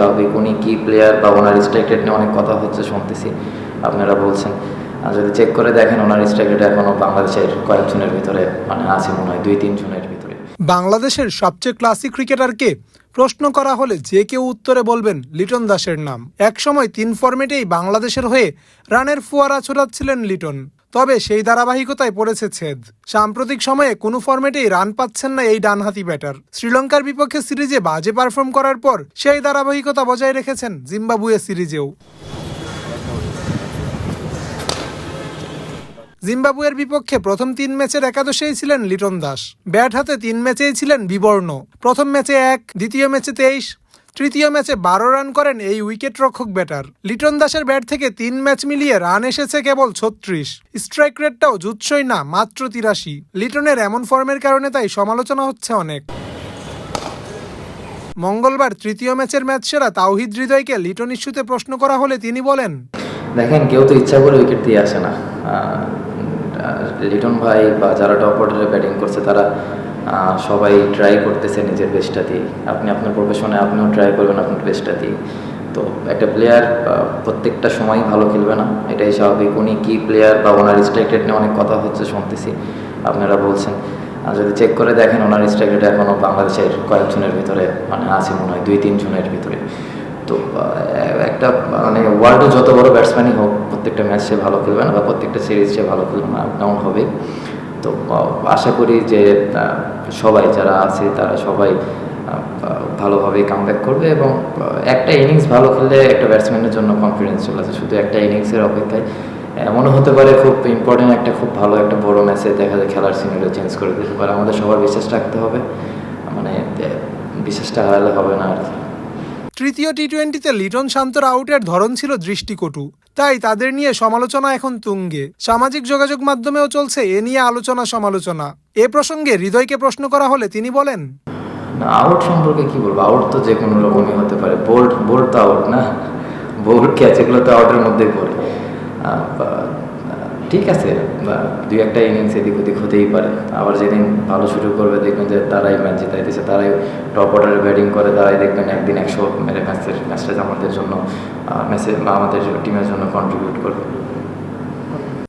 স্বাভাবিক উনি কি প্লেয়ার বা ওনার স্ট্রাইক নিয়ে অনেক কথা হচ্ছে শুনতেছি। আপনারা বলছেন। আর যদি চেক করে দেখেন ওনার স্ট্রাইক এখনও বাংলাদেশের কয়েকজনের ভিতরে মানে আছে মনে হয় দুই তিন জনের ভিতরে। বাংলাদেশের সবচেয়ে ক্লাসিক ক্রিকেটারকে প্রশ্ন করা হলে যে কেউ উত্তরে বলবেন লিটন দাসের নাম। একসময় তিন ফরম্যাটেই বাংলাদেশের হয়ে রানের ফোয়ারা ছোড়াচ্ছিলেন লিটন। তবে সেই ধারাবাহিকতায় পড়েছে ছেদ। সাম্প্রতিক সময়ে কোনো ফরম্যাটেই রান পাচ্ছেন না এই ডানহাতি ব্যাটার। শ্রীলঙ্কার বিপক্ষে সিরিজে বাজে পারফর্ম করার পর সেই ধারাবাহিকতা বজায় রেখেছেন জিম্বাবুয়ে সিরিজেও। জিম্বাবুয়ের বিপক্ষে প্রথম তিন ম্যাচের একাদশেই ছিলেন লিটন দাস। ব্যাট হাতে তিন ম্যাচেই ছিলেন বিবর্ণ। প্রথম ম্যাচে এক, দ্বিতীয় ম্যাচে তেইশ তৃতীয় ম্যাচে বারো রান করেন এই উইকেট রক্ষক ব্যাটার। লিটন দাসের ব্যাট থেকে তিন ম্যাচ মিলিয়ে রান এসেছে কেবল ছত্রিশ। স্ট্রাইক রেটটাও জুৎসই না, মাত্র তিরাশি। লিটনের এমন ফর্মের কারণে তাই সমালোচনা হচ্ছে অনেক। মঙ্গলবার তৃতীয় ম্যাচের ম্যাচ সেরা তাওহিদ হৃদয়কে লিটন ইস্যুতে প্রশ্ন করা হলে তিনি বলেন, দেখেন, কেউ তো ইচ্ছা করে উইকেট দিয়ে আসে না। লিটন ভাই বা যারা টপ অর্ডারে ব্যাটিং করছে, তারা সবাই ট্রাই করতেছে নিজের বেস্টটা দিয়ে। আপনি আপনার প্রফেশনে আপনিও ট্রাই করবেন আপনার বেস্টটা দিয়ে। তো একটা প্লেয়ার প্রত্যেকটা সময় ভালো খেলবে না। এটাই স্বাভাবিক। উনি কি প্লেয়ার বা ওনার স্ট্রাইক রেট নিয়ে অনেক কথা হচ্ছে শুনতেছি। আপনারা বলছেন। আর যদি চেক করে দেখেন, ওনার স্ট্রাইক রেট এখনও বাংলাদেশের কয়েকজনের ভিতরে মানে আছে মনে হয় দুই, তিনজনের ভিতরে। তো একটা মানে ওয়ার্ল্ডে যত বড় ব্যাটসম্যানই হোক, প্রত্যেকটা ম্যাচ সে ভালো খেলবে না বা প্রত্যেকটা সিরিজ সে ভালো খেলবে না ডাউন হবে তো আশা করি যে সবাই যারা আছে তারা সবাই ভালোভাবে কাম করবে এবং একটা ইনিংস ভালো খেললে একটা ব্যাটসম্যানের জন্য কনফিডেন্স চলে আসে। শুধু একটা ইনিংসের অপেক্ষায়। এমনও হতে পারে খুব ইম্পর্টেন্ট একটা, খুব ভালো একটা বড় ম্যাচে দেখা যায়, খেলার সিনারিও চেঞ্জ করে দিতে পারে। আমাদের সবার বিশ্বাস রাখতে হবে। মানে বিশ্বাসটা হারালে হবে না আর কি। তৃতীয় টি টোয়েন্টিতে লিটন শান্তর আউটের ধরন ছিল দৃষ্টিকটু। তাই তাদের নিয়ে সমালোচনা এখন তুঙ্গে। সামাজিক যোগাযোগ মাধ্যমেও চলছে এ নিয়ে আলোচনা সমালোচনা। এ প্রসঙ্গে হৃদয়কে প্রশ্ন করা হলে তিনি বলেন আউট সম্পর্কে কি বলব? আউট তো যে কোনো রকমই হতে পারে। বোল্ড বোল্ড তো আউট না। বোল্ড ক্যাচ এগুলো তো আউটের মধ্যেই পড়ে। ঠিক আছে বা দুই একটা ইনিংস এদিক ওদিক হতেই পারে। আবার যেদিন ভালো শুরু করবে দেখবেন যে তারাই ম্যাচ জিতাইতেছে তারাই টপ অর্ডারে ব্যাটিং করে তারাই দেখবেন একদিন একশো মেরে ম্যাচের ম্যাচটা আমাদের জন্য ম্যাচে বা আমাদের টিমের জন্য কন্ট্রিবিউট করবে।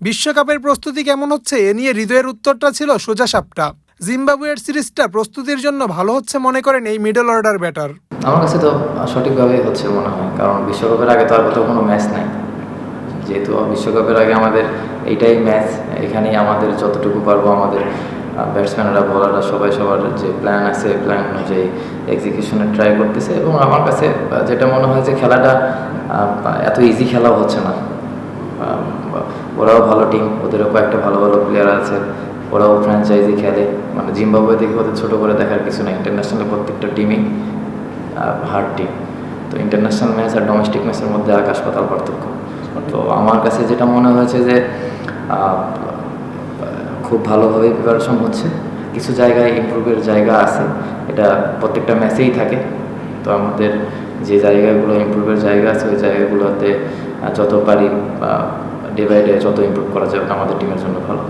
বিশ্বকাপের প্রস্তুতি কেমন হচ্ছে? এ নিয়ে হৃদয়ের উত্তরটা ছিল সোজা সাপটা। জিম্বাবুয়ের সিরিজটা প্রস্তুতির জন্য ভালো হচ্ছে মনে করেন এই মিডল অর্ডার ব্যাটার আমার কাছে তো সঠিকভাবেই হচ্ছে মনে হয় কারণ বিশ্বকাপের আগে তো আর কোথাও কোনো ম্যাচ নাই। যেহেতু বিশ্বকাপের আগে আমাদের এইটাই ম্যাচ এখানেই আমাদের যতটুকু পারব আমাদের ব্যাটসম্যানরা বলাররা সবাই সবার যে প্ল্যান আছে প্ল্যান অনুযায়ী এক্সিকিউশনে ট্রাই করতেছে এবং আমার কাছে যেটা মনে হয় যে খেলাটা এত ইজি খেলাও হচ্ছে না। ওরাও ভালো টিম ওদেরও কয়েকটা ভালো ভালো প্লেয়ার আছে, ওরাও ফ্র্যাঞ্চাইজি খেলে। মানে জিম্বাবুয়ে দেখে ওদের ছোটো করে দেখার কিছু না ইন্টারন্যাশনাল প্রত্যেকটা টিমই হার্ড টিম তো ইন্টারন্যাশনাল ম্যাচ আর ডোমেস্টিক ম্যাচের মধ্যে আকাশ পাতাল পার্থক্য। তো আমার কাছে যেটা মনে হয়েছে যে খুব ভালোভাবে প্রিপারেশন হচ্ছে। কিছু জায়গায় ইম্প্রুভের জায়গা আছে। এটা প্রত্যেকটা ম্যাচেই থাকে। তো আমাদের যে জায়গাগুলো ইম্প্রুভের জায়গা আছে, ওই জায়গাগুলোতে যত পারি ডে বাই ডে যত ইম্প্রুভ করা যাবে আমাদের টিমের জন্য ভালো।